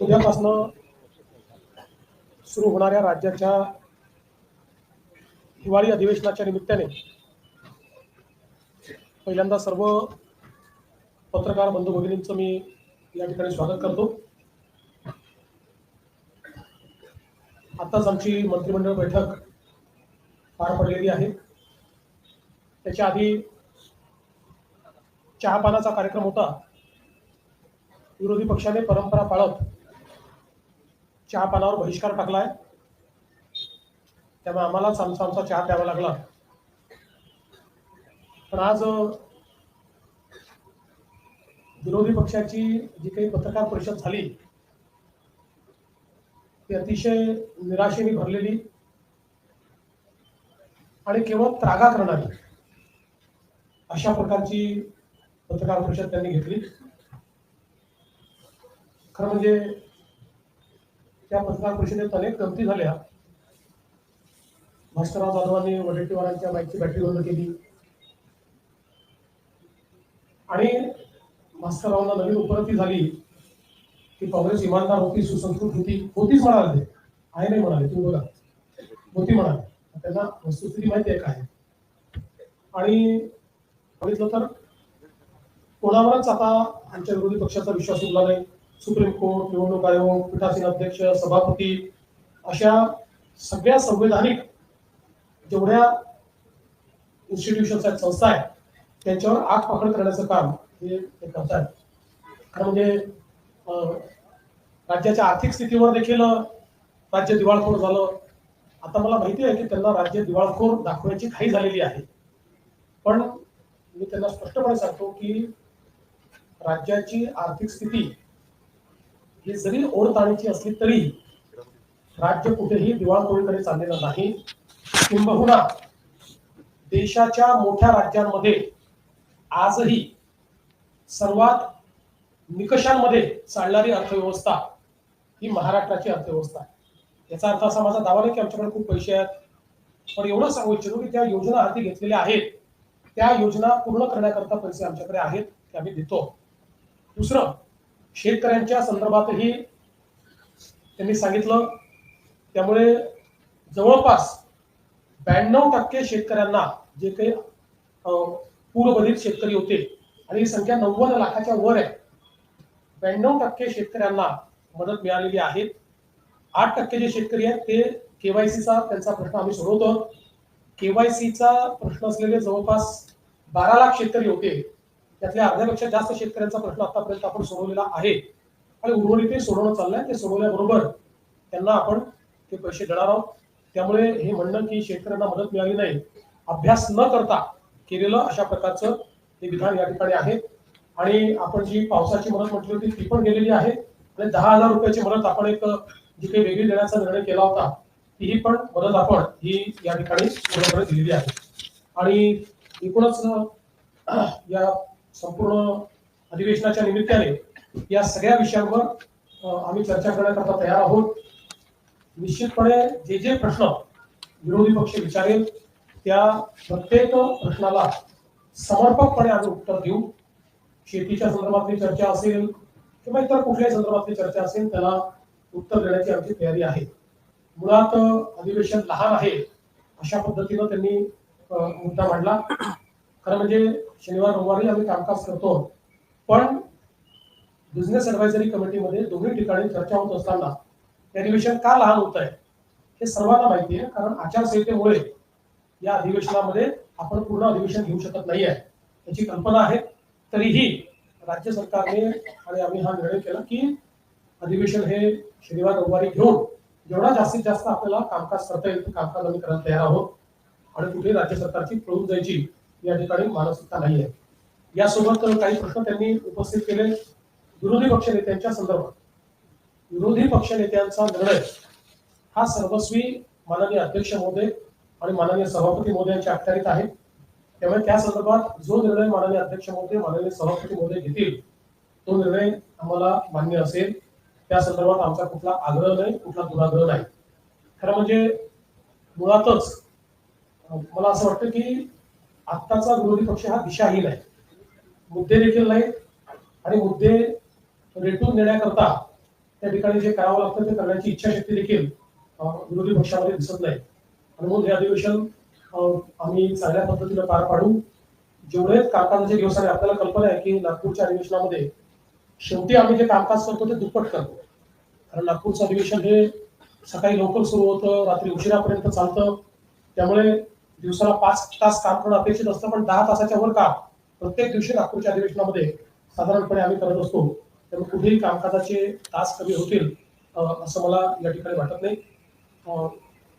उद्यापासनं सुरू होणाऱ्या राज्याच्या हिवाळी अधिवेशनाच्या निमित्ताने पहिल्यांदा सर्व पत्रकार बंधू भगिनींचं मी या ठिकाणी स्वागत करतो. आताच आमची मंत्रिमंडळ बैठक पार पडलेली आहे. त्याच्या आधी चहापानाचा कार्यक्रम होता. विरोधी पक्षाने परंपरा पाळत चहापानावर बहिष्कार टाकलाय. त्यामुळे आम्हालाच आमचा आमचा चहा प्यावा लागला. पण आज विरोधी पक्षाची जी काही पत्रकार परिषद झाली ती अतिशय निराशेने भरलेली आणि केवळ त्रागा करणारी अशा प्रकारची पत्रकार परिषद त्यांनी घेतली. खरं म्हणजे त्या पत्रकार परिषदेत अनेक गमती झाल्या. भास्करराव जाधवांनी वडेट्टीवारांच्या बाईकची बॅटरी बंद केली. आणि भास्कररावांना नवीन उपलब्धी झाली की काँग्रेस इमानदार होती सुसंस्कृत होती होतीच म्हणाले. ते आहे नाही म्हणाले तुम्ही बघा. होती म्हणाले. त्यांना वस्तुस्थिती माहिती आहे काय आणि बघितलं तर कोणावरच आता आमच्या विरोधी पक्षाचा विश्वास उरला नाही. सुप्रीम कोर्ट निवडणूक आयोग पीठासीन अध्यक्ष सभापती अशा सगळ्या संवैधानिक जेवढ्या इन्स्टिट्यूशन्स आहेत संस्था आहेत त्यांच्यावर आग पकड करण्याचं काम हे ते करतात खरं म्हणजे राज्याच्या आर्थिक स्थितीवर देखील राज्य दिवाळखोर झालं. आता मला माहिती आहे की त्यांना राज्य दिवाळखोर दाखवण्याची घाई झालेली आहे. पण मी त्यांना स्पष्टपणे सांगतो की राज्याची आर्थिक स्थिती ही जरी ओढताणीची असली तरी राज्य कुठेही दिवाळखोरीकडे चाललेलं नाही. किंबहुना देशाच्या मोठ्या राज्यांमध्ये आजही सर्वात निकषांमध्ये चालणारी अर्थव्यवस्था ही महाराष्ट्राची अर्थव्यवस्था आहे. याचा अर्थ असा माझा दावा नाही की आमच्याकडे खूप पैसे आहेत पण एवढं सांगू इच्छितो की त्या योजना हाती घेतलेल्या आहेत. त्या योजना पूर्ण करण्याकरता पैसे आमच्याकडे आहेत ते आम्ही देतो. दुसरं शेतकऱ्यांच्या संदर्भातही त्यांनी सांगितलं. त्यामुळे जवळपास ब्याण्णव टक्के शेतकऱ्यांना जे काही पूरबाधित शेतकरी होते आणि ही संख्या नव्वद लाखाच्या वर आहे ब्याण्णव टक्के शेतकऱ्यांना मदत मिळालेली आहे. आठ टक्के जे शेतकरी आहेत ते केवायसीचा त्यांचा प्रश्न आम्ही सोडवतो. केवायसीचा प्रश्न असलेले जवळपास बारा लाख शेतकरी होते. त्यातल्या अर्ध्यापेक्षा जास्त शेतकऱ्यांचा प्रश्न आतापर्यंत आपण सोडवलेला आहे. आणि उर्वरित ते सोडवणं चाललंय. ते सोडवल्याबरोबर त्यांना आपण ते पैसे देणार आहोत. त्यामुळे हे म्हणणं की शेतकऱ्यांना मदत मिळाली नाही अभ्यास न करता केलेलं अशा प्रकारचं हे विधान या ठिकाणी आहे. आणि आपण जी पावसाची मदत म्हटली होती ती पण गेलेली आहे. आणि दहा हजार रुपयाची मदत आपण एक जी काही वेगळी देण्याचा निर्णय केला होता तीही पण मदत आपण ही या ठिकाणी पूर्णपणे दिलेली आहे. आणि एकूणच या संपूर्ण अधिवेशनाच्या निमित्ताने या सगळ्या विषयांवर आम्ही चर्चा करण्याकरता तयार आहोत. निश्चितपणे जे जे प्रश्न विरोधी पक्ष विचारेल त्या प्रत्येक प्रश्नाला समर्पकपणे आम्ही उत्तर देऊ. शेतीच्या संदर्भातली चर्चा असेल किंवा इतर कुठल्याही संदर्भातली चर्चा असेल त्याला उत्तर देण्याची आमची तयारी आहे. मुळात अधिवेशन लहान आहे अशा पद्धतीनं त्यांनी मुद्दा मांडला. खरं म्हणजे शनिवार रविवारी आम्ही कामकाज करतो. पण बिझनेस ऍडवायझरी कमिटीमध्ये दोन्ही ठिकाणी चर्चा होत असताना हे अधिवेशन का लहान होत आहे हे सर्वांना माहिती आहे. कारण आचारसंहितेमुळे या अधिवेशनामध्ये आपण पूर्ण अधिवेशन घेऊ शकत नाही आहे. याची कल्पना आहे. तरीही राज्य सरकारने आणि आम्ही हा निर्णय केला की अधिवेशन हे शनिवार रविवारी घेऊन जेवढा जास्तीत जास्त आपल्याला कामकाज करता येईल कामकाज आम्ही करायला तयार आहोत. आणि कुठे राज्य सरकारची पळून जायची या ठिकाणी मानसिकता नाही आहे यासोबत काही प्रश्न त्यांनी उपस्थित केले. विरोधी पक्ष नेत्यांच्या संदर्भात. विरोधी पक्ष नेत्यांचा निर्णय हा सर्वस्वी माननीय अध्यक्ष महोदय आणि माननीय सभापती महोदयांच्या अखत्यारीत आहे. त्यामुळे त्या संदर्भात जो निर्णय माननीय अध्यक्ष महोदय माननीय सभापती महोदय घेतील तो निर्णय आम्हाला मान्य असेल. त्या संदर्भात आमचा कुठला आग्रह नाही कुठला दुराग्रह नाही. खरं म्हणजे मुळातच मला असं वाटतं की आत्ताचा विरोधी पक्ष हा दिशाहीन आहे. मुद्दे देखील नाहीत आणि मुद्दे रेटून देण्याकरता त्या ठिकाणी जे करावं लागतं ते करण्याची इच्छाशक्ती देखील विरोधी पक्षामध्ये दिसत नाही. आणि म्हणून हे अधिवेशन आम्ही चांगल्या पद्धतीने पार पाडू. जेवढे कामकाजाचे दिवस आहे आपल्याला कल्पना आहे की नागपूरच्या अधिवेशनामध्ये शेवटी आम्ही जे कामकाज करतो ते दुप्पट करतो. कारण नागपूरचं अधिवेशन हे सकाळी लवकर सुरू होतं रात्री उशिरापर्यंत चालतं. त्यामुळे दिवसाला पाच तास काम करणं अपेक्षित असतं पण दहा तासाच्या वर काम प्रत्येक दिवशी नागपूरच्या अधिवेशनामध्ये साधारणपणे आम्ही करत असतो. त्यामुळे कुठेही कामकाजाचे तास कमी होतील असं मला या ठिकाणी वाटत नाही.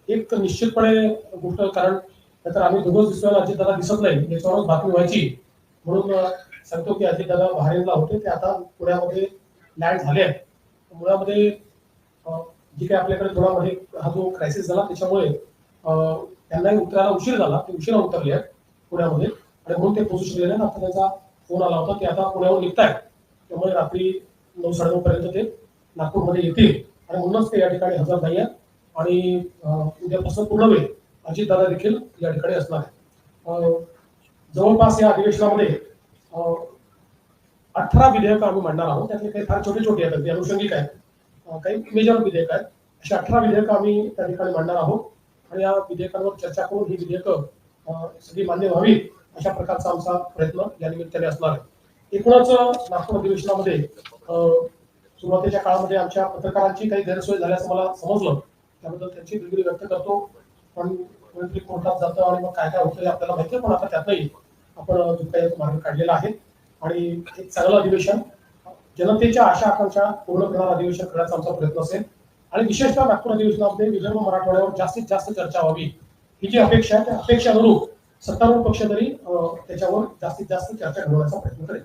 एक निश्चितपणे गोष्ट कारण नाहीतर आम्ही दोघंच दिसतोय अजितदादा दिसत नाही याच्यावरच बातमी व्हायची. म्हणून सांगतो की अजितदादा बहारीनला होते ते आता पुण्यामध्ये लँड झाले आहेत. मुळामध्ये जी काही आपल्याकडे थोडा मध्ये हा जो क्रायसिस झाला त्याच्यामुळे त्यांनाही उतरायला उशीर झाला. ते उशिरा उतरले आहेत पुण्यामध्ये. आणि म्हणून ते पोहोचू शकले नाही आता त्यांचा फोन आला होता. ते आता पुण्यावर निघतायत. त्यामुळे रात्री नऊ साडेनऊ पर्यंत ते नागपूरमध्ये येतील. आणि म्हणूनच ते या ठिकाणी हजर नाही आहेत. आणि उद्यापासून पूर्ण वेळ अजितदादा देखील या ठिकाणी असणार आहे अं, जवळपास या अधिवेशनामध्ये अठरा विधेयकं आम्ही मांडणार आहोत. त्यातले काही फार छोटे छोटे आहेत. अगदी अनुषंगिक आहेत. काही मेजर विधेयक आहेत. अशी अठरा विधेयकं आम्ही त्या ठिकाणी मांडणार आहोत. आणि या विधेयकांवर चर्चा करून ही विधेयकं सगळी मान्य व्हावी अशा प्रकारचा आमचा प्रयत्न या निमित्ताने असणार आहे. एकूणच नागपूर अधिवेशनामध्ये सुरुवातीच्या काळामध्ये आमच्या पत्रकारांची काही गैरसोय झाल्याचं मला समजलं. त्याबद्दल त्यांची दिलगिरी व्यक्त करतो. पण कोर्टात जातं आणि मग काय काय होतं आपल्याला माहिती आहे, पण आता त्यातही आपण जो काही मार्ग काढलेला आहे. आणि एक चांगलं अधिवेशन जनतेच्या आशा आकांक्षा पूर्ण करणारं अधिवेशन करण्याचा आमचा प्रयत्न असेल. आणि विशेषतः नागपूर अधिवेशनामध्ये विदर्भ मराठवाड्यावर जास्तीत जास्त चर्चा व्हावी. ही जी अपेक्षा आहे त्या अपेक्षानुरूप सत्तारूढ पक्ष तरी त्याच्यावर जास्तीत जास्त चर्चा घडवण्याचा प्रयत्न करेल.